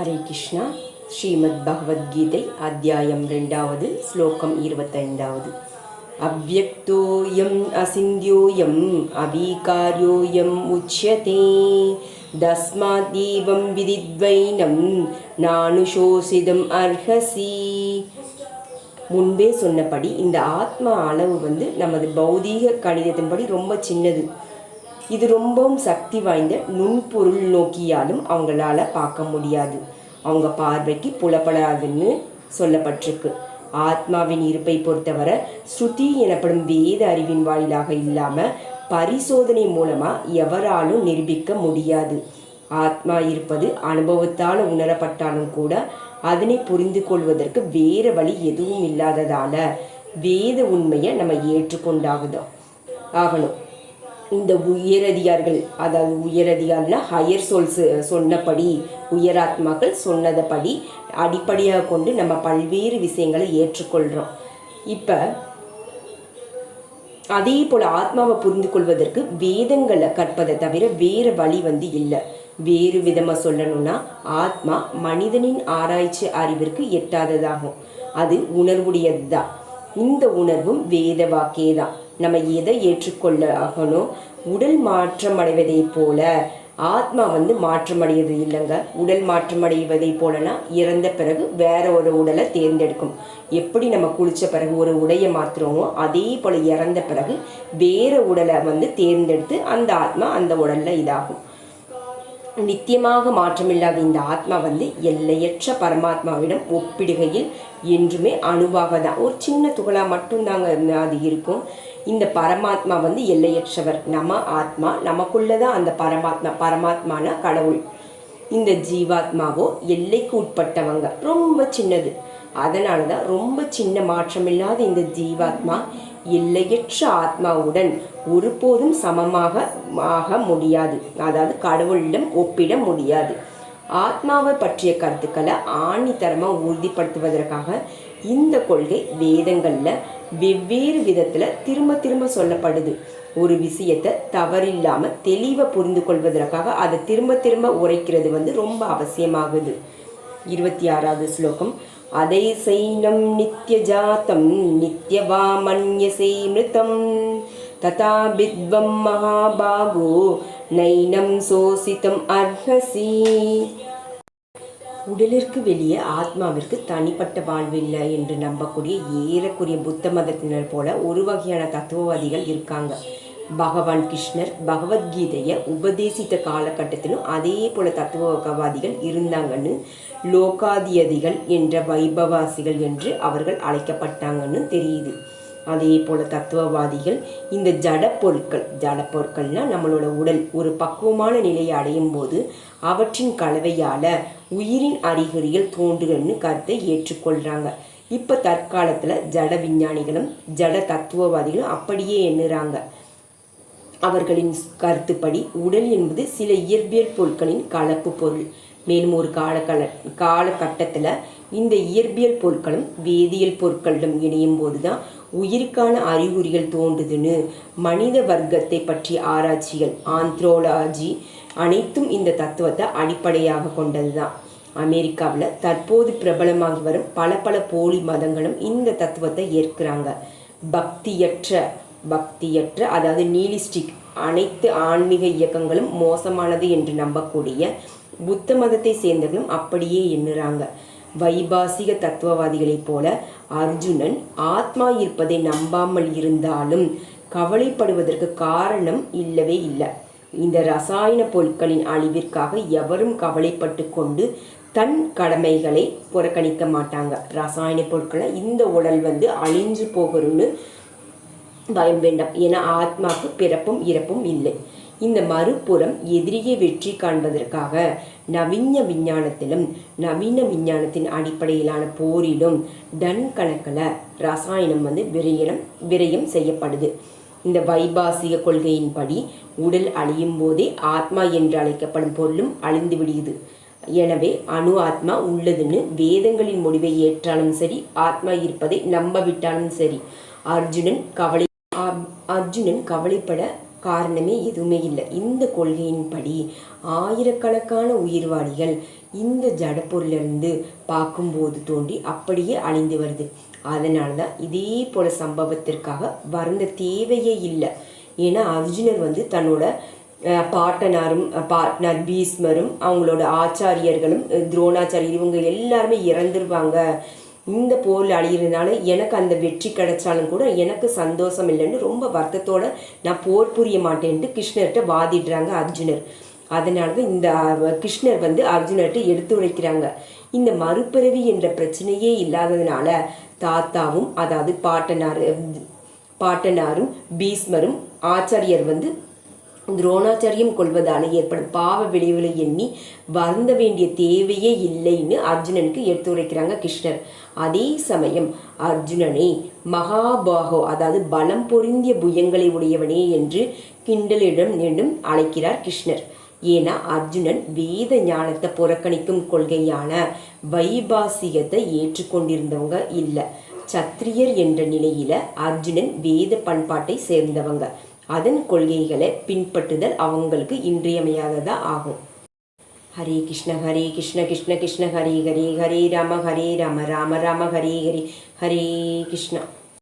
ஹரே கிருஷ்ணா. ஸ்ரீமத் பகவத்கீதை அத்தியாயம் ரெண்டாவது ஸ்லோகம் இருபத்தைந்தாவது. அவ்வக்தோயம் அசிந்தியோயம் அபீகாரியோயம் உச்சியதே தஸ்மாத் தீபம் விதித்வைனம் நானுஷோசிதம் அர்ஹசி. முன்பே சொன்னபடி இந்த ஆத்மா அளவு வந்து நமது பௌதீக கணிதத்தின்படி ரொம்ப சின்னது. இது ரொம்பவும் சக்தி வாய்ந்த நுண்பொருள் நோக்கியாலும் அவங்களால பார்க்க முடியாது. அவங்க பார்வைக்கு புலப்படாதுன்னு சொல்லப்பட்டிருக்கு. ஆத்மாவின் இருப்பை பொறுத்தவரை ஸ்ருதி எனப்படும் வேத அறிவின் வாயிலாக இல்லாம பரிசோதனை மூலமா எவராலும் நிரூபிக்க முடியாது. ஆத்மா இருப்பது அனுபவத்தால் உணரப்பட்டாலும் கூட அதனை புரிந்து கொள்வதற்கு வேறு வழி எதுவும் இல்லாததால வேத உண்மையை நம்ம ஏற்றுக்கொண்டாகுதோ ஆகணும். இந்த உயரதிகாரிகள் அதாவது உயரதிகாரினா ஹையர் சோல்ஸ் சொன்னபடி உயராத்மாக்கள் சொன்னதைப்படி அடிப்படையாக கொண்டு நம்ம பல்வேறு விஷயங்களை ஏற்றுக்கொள்கிறோம் இப்போ அதே போல் ஆத்மாவை புரிந்து கொள்வதற்கு வேதங்களை கற்பதை தவிர வேறு வழி வந்து இல்லை. வேறு விதமாக சொல்லணும்னா ஆத்மா மனிதனின் ஆராய்ச்சி அறிவிற்கு எட்டாததாகும். அது உணர்வுடையது தான் இந்த உணர்வும் வேத வாக்கே தான் நம்ம எதை ஏற்றுக்கொள்ள ஆகணும் உடல் மாற்றம் அடைவதை போல ஆத்மா வந்து மாற்றம் அடைவது இல்லைங்க. உடல் மாற்றம் அடைவதை போலனா இறந்த பிறகு வேற ஒரு உடலை தேர்ந்தெடுக்கும். எப்படி நம்ம குளிச்ச பிறகு ஒரு உடையை மாற்றுறோமோ அதே போல இறந்த பிறகு வேற உடலை வந்து தேர்ந்தெடுத்து அந்த ஆத்மா அந்த உடல்ல இதாகும். நித்தியமாக மாற்றமில்லாத இந்த ஆத்மா வந்து எல்லையற்ற பரமாத்மாவிடம் ஒப்பிடுகையில் என்றுமே அணுவாக தான் ஒரு சின்ன துகளாக மட்டும்தாங்க அது இருக்கும். இந்த பரமாத்மா வந்து எல்லையற்றவர். நம்ம ஆத்மா நமக்குள்ளதான் அந்த பரமாத்மா பரமாத்மான கடவுள். இந்த ஜீவாத்மாவோ எல்லைக்கு உட்பட்டவங்க. ரொம்ப சின்னது. அதனால தான் ரொம்ப சின்ன மாற்றமில்லாத இந்த ஜீவாத்மா எல்லையற்ற ஆத்மாவுடன் ஒருபோதும் சமமாக ஆக முடியாது. அதாவது கடவுளிடம் ஒப்பிட முடியாது. ஆத்மாவை பற்றிய கருத்துக்களை ஆணித்தரமாக உறுதிப்படுத்துவதற்காக இந்த கொள்கை வேதங்களில் வெவ்வேறு விதத்தில் திரும்ப திரும்ப சொல்லப்படுது. ஒரு விஷயத்தை தவறில்லாமல் தெளிவாக புரிந்து கொள்வதற்காக அதை திரும்ப திரும்ப உரைக்கிறது வந்து ரொம்ப அவசியமாகுது. இருபத்தி ஆறாவது ஸ்லோகம் அதை சைனம் நித்யஜாத்தம் நித்யவாமன்யசை மிருதம் ததா பித்வம் மகாபாகோ நைனம் சோசித்தம் அர்ஹசி. உடலிற்கு வெளியே ஆத்மாவிற்கு தனிப்பட்ட வாழ்வில்லை என்று நம்பக்கூடிய ஏறக்குரிய புத்த மதத்தினர் போல ஒரு வகையான தத்துவவாதிகள் இருக்காங்க. பகவான் கிருஷ்ணர் பகவத்கீதையை உபதேசித்த காலகட்டத்திலும் அதே போல தத்துவவாதிகள் இருந்தாங்கன்னு லோகாதியதிகள் என்ற வைபவாசிகள் என்று அவர்கள் அழைக்கப்பட்டாங்கன்னு தெரியுது. அதே போல தத்துவவாதிகள் இந்த ஜட பொருட்கள் ஜட பொருட்கள்னால் நம்மளோட உடல் ஒரு பக்குவமான நிலையை அடையும் போது அவற்றின் கலவையால் உயிரின் அறிகுறிகள் தோன்றுகள்னு கருத்தை ஏற்றுக்கொள்கிறாங்க இப்போ தற்காலத்தில் ஜட விஞ்ஞானிகளும் ஜட தத்துவவாதிகளும் அப்படியே எண்ணுறாங்க. அவர்களின் கருத்துப்படி உடல் என்பது சில இயற்பியல் பொருட்களின் கலப்பு பொருள். மேலும் ஒரு காலகல காலகட்டத்தில் இந்த இயற்பியல் பொருட்களும் வேதியியல் பொருட்களிடம் இணையும் போதுதான் உயிருக்கான அறிகுறிகள் தோன்றுதுன்னு மனித வர்க்கத்தை பற்றிய ஆராய்ச்சிகள் ஆந்த்ரோலாஜி அனைத்தும் இந்த தத்துவத்தை அடிப்படையாக கொண்டது தான் அமெரிக்காவில் தற்போது பிரபலமாகி வரும் பல பல போலி மதங்களும் இந்த தத்துவத்தை ஏற்கிறாங்க. பக்தியற்ற பக்தியற்ற அதாவது நீலிஸ்டிக் அனைத்து ஆன்மீக இயக்கங்களும் மோசமானது என்று நம்பக்கூடிய புத்த மதத்தை சேர்ந்தவர்களும் அப்படியே எண்ணுறாங்க. வைபாசிக தத்துவவாதிகளைப் போல அர்ஜுனன் ஆத்மா இருப்பதை நம்பாமல் இருந்தாலும் கவலைப்படுவதற்கு காரணம் இல்லவே இல்லை. இந்த ரசாயன பொருட்களின் அழிவிற்காக எவரும் கவலைப்பட்டு கொண்டு தன் கடமைகளை புறக்கணிக்க மாட்டாங்க. ரசாயன பொருட்களை இந்த உடல் வந்து அழிஞ்சு போகணும்னு பயம் வேண்டாம் என ஆத்மாவுக்கு பிறப்பும் இறப்பும் இல்லை. இந்த மறுபுறம் எதிரியை வெற்றி காண்பதற்காக நவீன விஞ்ஞானத்திலும் நவீன விஞ்ஞானத்தின் அடிப்படையிலான போரிலும் டன் கணக்கில் ரசாயனம் வந்து விரயம் விரயம் செய்யப்படுது. இந்த வைபாசிக கொள்கையின்படி உடல் அழியும் போதே ஆத்மா என்று அழைக்கப்படும் பொருளும் அழிந்து விடுகிறது. எனவே அணு ஆத்மா உள்ளதுன்னு வேதங்களின் முடிவை ஏற்றாலும் சரி ஆத்மா இருப்பதை நம்பவிட்டாலும் சரி அர்ஜுனன் கவலை அர்ஜுனன் கவலைப்பட காரணமே எதுவுமே இல்லை. இந்த கொள்கையின்படி ஆயிரக்கணக்கான உயிர்வாளிகள் இந்த ஜடப்பொருளிலிருந்து பார்க்கும்போது தோண்டி அப்படியே அழிந்து வருது. அதனால தான் இதே போல சம்பவத்திற்காக வருந்த தேவையே இல்லை. ஏன்னா அர்ஜுனர் வந்து தன்னோட அஹ், பாட்டனாரும் அஹ், பாட்னர் பீஸ்மரும் அவங்களோட ஆச்சாரியர்களும் துரோணாச்சாரியர் இவங்க எல்லாருமே இறந்துருவாங்க. இந்த போரில் அழியிறதுனால எனக்கு அந்த வெற்றி கிடைச்சாலும் கூட எனக்கு சந்தோஷம் இல்லைன்னு ரொம்ப வருத்தத்தோட நான் போர் புரிய மாட்டேன்ட்டு கிருஷ்ணர்கிட்ட வாதிடுறாங்க அர்ஜுனர். அதனால தான் இந்த கிருஷ்ணர் வந்து அர்ஜுனர்கிட்ட எடுத்து உழைக்கிறாங்க இந்த மறுபிறவி என்ற பிரச்சனையே இல்லாததுனால தாத்தாவும் அதாவது பாட்டனார் பாட்டனாரும் பீஸ்மரும் ஆச்சாரியர் வந்து துரோணாச்சாரியம் கொள்வதால் ஏற்படும் பாவ விளைவுகளை எண்ணி வருந்த வேண்டிய தேவையே இல்லைன்னு அர்ஜுனனுக்கு எடுத்துரைக்கிறாங்க கிருஷ்ணர். அதே சமயம் அர்ஜுனனே மகாபாகோ அதாவது பலம் பொருந்திய புயங்களை உடையவனே என்று கிண்டலிடம் என்னும் அழைக்கிறார் கிருஷ்ணர். ஏன்னா அர்ஜுனன் வேத ஞானத்தை புறக்கணிக்கும் கொள்கையான வைபாசிகத்தை ஏற்றுக்கொண்டிருந்தவங்க இல்லை. சத்திரியர் என்ற நிலையில அர்ஜுனன் வேத பண்பாட்டை சேர்ந்தவங்க. அதன் கொள்கைகளை பின்பற்றுதல் அவங்களுக்கு இன்றியமையாததா ஆகும். ஹரே கிருஷ்ண ஹரே கிருஷ்ண கிருஷ்ண கிருஷ்ண ஹரே ஹரே ஹரே ராம ஹரே ராம ராம ராம ஹரே ஹரே ஹரே கிருஷ்ணா.